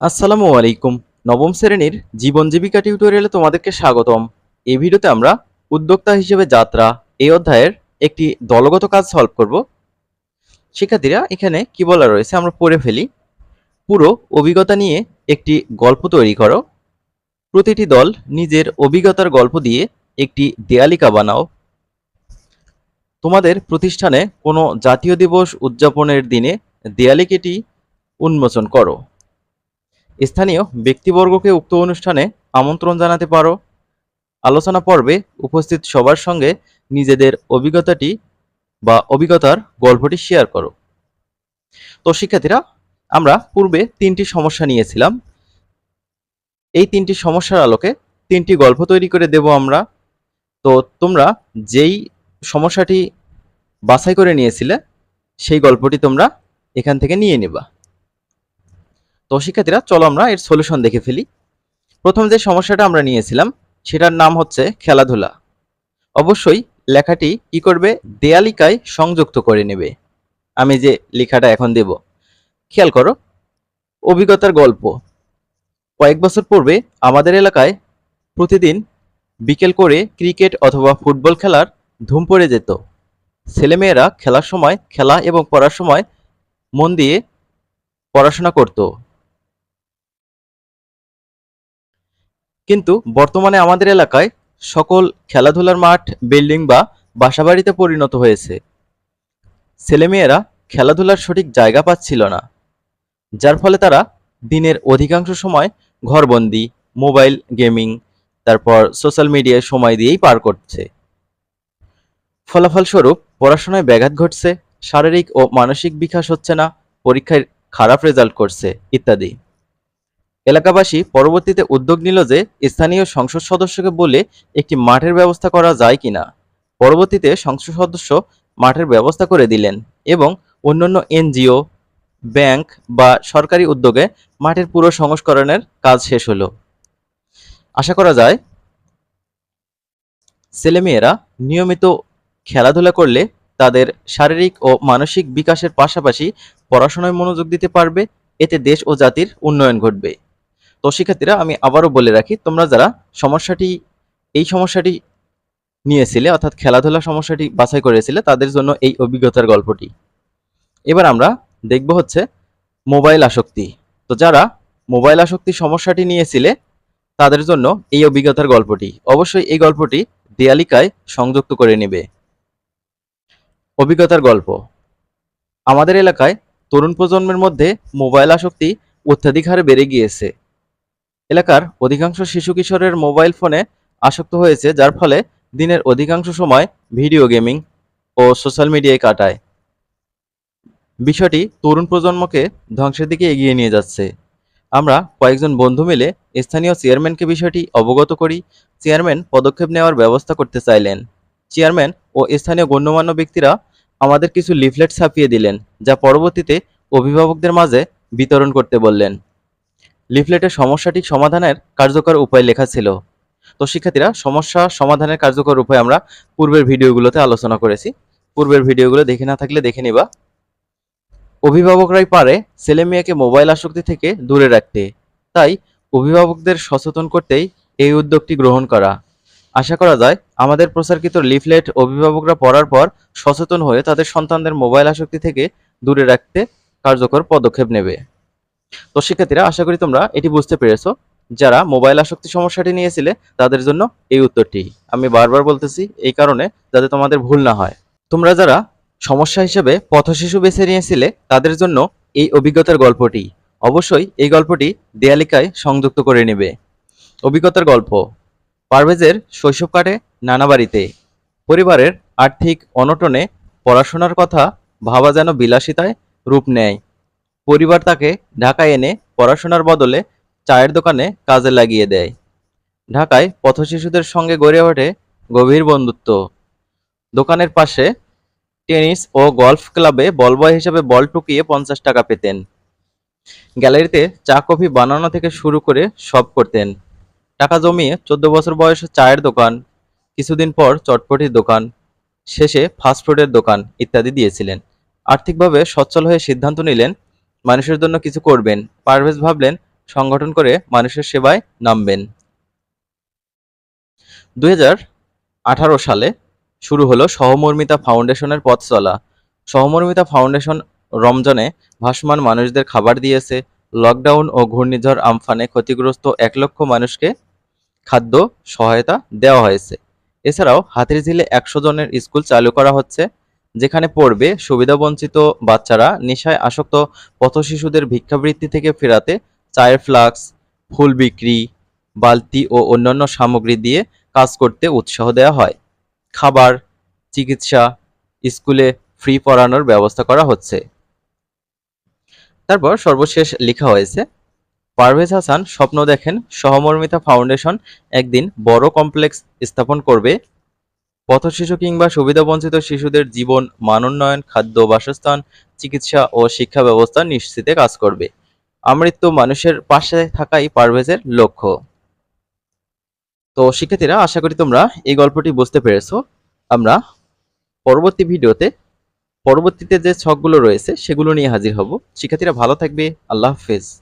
আসসালামু আলাইকুম। নবম শ্রেণির জীবন জীবিকা টিউটোরিয়ালে তোমাদেরকে স্বাগতম। এই ভিডিওতে আমরা উদ্যোক্তা হিসেবে যাত্রা, এই অধ্যায়ের একটি দলগত কাজ সলভ করব। শিক্ষার্থীরা, এখানে কি বলা রয়েছে আমরা পড়ে ফেলি। পুরো অভিজ্ঞতা নিয়ে একটি গল্প তৈরি করো। প্রতিটি দল নিজের অভিজ্ঞতার গল্প দিয়ে একটি দেয়ালিকা বানাও। তোমাদের প্রতিষ্ঠানে কোনো জাতীয় দিবস উদযাপনের দিনে দেয়ালিকাটি উন্মোচন করো। স্থানীয় ব্যক্তিবর্গকে উক্ত অনুষ্ঠানে আমন্ত্রণ জানাতে পারো। আলোচনা পর্বে উপস্থিত সবার সঙ্গে নিজেদের অভিজ্ঞতাটি বা অভিজ্ঞতার গল্পটি শেয়ার করো। তো শিক্ষার্থীরা, আমরা পূর্বে তিনটি সমস্যা নিয়েছিলাম। এই তিনটি সমস্যার আলোকে তিনটি গল্প তৈরি করে দেব আমরা। তো তোমরা যেই সমস্যাটি বাছাই করে নিয়েছিলে, সেই গল্পটি তোমরা এখান থেকে নিয়ে নেবা। তো শিক্ষার্থীরা, চলো আমরা এর সলিউশন দেখে ফেলি। প্রথম যে সমস্যাটা আমরা নিয়েছিলাম, সেটার নাম হচ্ছে খেলাধুলা। অবশ্যই লেখাটি কি করবে? দেয়ালিকায় সংযুক্ত করে নেবে। আমি যে লেখাটা এখন দেব, খেয়াল করো, অভিজ্ঞতার গল্প। কয়েক বছর পূর্বে আমাদের এলাকায় প্রতিদিন বিকেল করে ক্রিকেট অথবা ফুটবল খেলার ধুম পড়ে যেত। ছেলেমেয়েরা খেলার সময়, খেলা এবং পড়ার সময় মন দিয়ে পড়াশোনা করত। কিন্তু বর্তমানে আমাদের এলাকায় সকল খেলাধুলার মাঠ, বিল্ডিং বা বাসাবাড়িতে পরিণত হয়েছে। ছেলেমেয়েরা খেলাধুলার সঠিক জায়গা পাচ্ছিল না, যার ফলে তারা দিনের অধিকাংশ সময় ঘরবন্দি, মোবাইল গেমিং, তারপর সোশ্যাল মিডিয়ায় সময় দিয়েই পার করছে। ফলাফলস্বরূপ পড়াশোনায় ব্যাঘাত ঘটছে, শারীরিক ও মানসিক বিকাশ হচ্ছে না, পরীক্ষায় খারাপ রেজাল্ট করছে, ইত্যাদি। এলাকাবাসী পরবর্তীতে উদ্যোগ নিল যে স্থানীয় সংসদ সদস্যকে বলে একটি মাঠের ব্যবস্থা করা যায় কিনা। পরবর্তীতে সংসদ সদস্য মাঠের ব্যবস্থা করে দিলেন এবং অন্যান্য এনজিও, ব্যাংক বা সরকারি উদ্যোগে মাঠের পুরো সংস্করণের কাজ শেষ হলো। আশা করা যায়, ছেলেমেয়েরা নিয়মিত খেলাধুলা করলে তাদের শারীরিক ও মানসিক বিকাশের পাশাপাশি পড়াশোনায় মনোযোগ দিতে পারবে। এতে দেশ ও জাতির উন্নয়ন ঘটবে। তো শিক্ষার্থীরা, আমি আবারও বলে রাখি, তোমরা যারা সমস্যাটি, এই সমস্যাটি নিয়েছিলে, অর্থাৎ খেলাধুলা সমস্যাটি বাছাই করেছিলে, তাদের জন্য এই অভিজ্ঞতার গল্পটি। এবার আমরা দেখব হচ্ছে মোবাইল আসক্তি। তো যারা মোবাইল আসক্তি সমস্যাটি নিয়েছিলে, তাদের জন্য এই অভিজ্ঞতার গল্পটি। অবশ্যই এই গল্পটি দেয়ালিকায় সংযুক্ত করে নেবে। অভিজ্ঞতার গল্প। আমাদের এলাকায় তরুণ প্রজন্মের মধ্যে মোবাইল আসক্তি অত্যাধিক হারে বেড়ে গিয়েছে। এলাকার অধিকাংশ শিশু কিশোরের মোবাইল ফোনে আসক্ত হয়েছে, যার ফলে দিনের অধিকাংশ সময় ভিডিও গেমিং ও সোশ্যাল মিডিয়ায় কাটায়। বিষয়টি তরুণ প্রজন্মকে ধ্বংসের দিকে এগিয়ে নিয়ে যাচ্ছে। আমরা কয়েকজন বন্ধু মিলে স্থানীয় চেয়ারম্যানকে বিষয়টি অবগত করি। চেয়ারম্যান পদক্ষেপ নেওয়ার ব্যবস্থা করতে চাইলেন। চেয়ারম্যান ও স্থানীয় গণ্যমান্য ব্যক্তিরা আমাদের কিছু লিফলেট ছাপিয়ে দিলেন, যা পরবর্তীতে অভিভাবকদের মাঝে বিতরণ করতে বললেন। লিফলেটের সমস্যাটি সমাধানের কার্যকর উপায় লেখা ছিল। তো শিক্ষার্থীরা, সমস্যা সমাধানের কার্যকর উপায় আমরা পূর্বের ভিডিওগুলোতে আলোচনা করেছি। পূর্বের ভিডিওগুলো দেখে না থাকলে দেখে নিবা। অভিভাবকরাই পারে ছেলে মেয়েকে মোবাইল আসক্তি থেকে দূরে রাখতে। তাই অভিভাবকদের সচেতন করতেই এই উদ্যোগটি গ্রহণ করা। আশা করা যায়, আমাদের প্রচারকৃত লিফলেট অভিভাবকরা পড়ার পর সচেতন হয়ে তাদের সন্তানদের মোবাইল আসক্তি থেকে দূরে রাখতে কার্যকর পদক্ষেপ নেবে। তো শিক্ষার্থীরা, আশা করি তোমরা এটি বুঝতে পেরেছ। যারা মোবাইল আসক্তি সমস্যাটি নিয়েছিলে, তাদের জন্য এই উত্তরটি। আমি বারবার বলতেছি, এই কারণে যাতে তোমাদের ভুল না হয়। তোমরা যারা সমস্যা হিসেবে পথশিশু বেছে নিয়েছিলে, তাদের জন্য এই অভিজ্ঞতার গল্পটি। অবশ্যই এই গল্পটি দেয়ালিকায় সংযুক্ত করে নেবে। অভিজ্ঞতার গল্প। পারভেজের শৈশব কাটে নানা বাড়িতে। পরিবারের আর্থিক অনটনে পড়াশোনার কথা ভাবা যেন বিলাসিতায় রূপ নেয়। পরিবার তাকে ঢাকায় এনে পড়াশোনার বদলে চায়ের দোকানে কাজে লাগিয়ে দেয়। ঢাকায় পথশিশুদের সঙ্গে গড়ে ওঠে গভীর বন্ধুত্ব। দোকানের পাশে টেনিস ও গলফ ক্লাবে বলবয় হিসেবে বল টুকিয়ে পঞ্চাশ টাকা পেতেন। গ্যালারিতে চা, কফি, বানানো থেকে শুরু করে সব করতেন। টাকা জমিয়ে চোদ্দ বছর বয়সে চায়ের দোকান, কিছুদিন পর চটপটির দোকান, শেষে ফাস্টফুডের দোকান ইত্যাদি দিয়েছিলেন। আর্থিকভাবে সচ্ছল হয়ে সিদ্ধান্ত নিলেন মানুষের জন্য কিছু করবেন। পারভেজ ভাবলেন, সংগঠন করে মানুষের সেবায় নামবেন। দুই সালে শুরু হলো সহমর্মিতা ফাউন্ডেশনের পথ চলা। সহমর্মিতা ফাউন্ডেশন রমজানে ভাসমান মানুষদের খাবার দিয়েছে। লকডাউন ও ঘূর্ণিঝড় আমফানে ক্ষতিগ্রস্ত এক লক্ষ মানুষকে খাদ্য সহায়তা দেওয়া হয়েছে। এছাড়াও হাতিরঝিলে একশো জনের স্কুল চালু করা হচ্ছে। যেখানে পড়বে সুবিধাবঞ্চিত বাচ্চারা নেশায় আসক্ত পথশিশুদের ভিক্ষাবৃত্তি থেকে ফেরাতে চায়ের ফ্লাক্স, ফুল বিক্রি, বালতি ও অন্যান্য সামগ্রী দিয়ে কাজ করতে উৎসাহ দেওয়া হয়। খাবার, চিকিৎসা, স্কুলে ফ্রি পড়ানোর ব্যবস্থা করা হচ্ছে। তারপর সর্বশেষ লেখা হয়েছে, পারভেজ হাসান স্বপ্ন দেখেন সহমর্মিতা ফাউন্ডেশন একদিন বড় কমপ্লেক্স স্থাপন করবে পথশিশু কিংবা সুবিধাবঞ্চিত শিশুদের জীবন, মানোন্নয়ন, খাদ্য, বাসস্থান, চিকিৎসা ও শিক্ষা ব্যবস্থা নিশ্চিতে কাজ করবে। আমৃত্যু মানুষের পাশে থাকাই পারভেজের লক্ষ্য। তো শিক্ষার্থীরা, আশা করি তোমরা এই গল্পটি বুঝতে পেরেছ। আমরা পরবর্তী ভিডিওতে, পরবর্তীতে যে ছকগুলো রয়েছে, সেগুলো নিয়ে হাজির হব। শিক্ষার্থীরা ভালো থাকবে। আল্লাহ হাফেজ।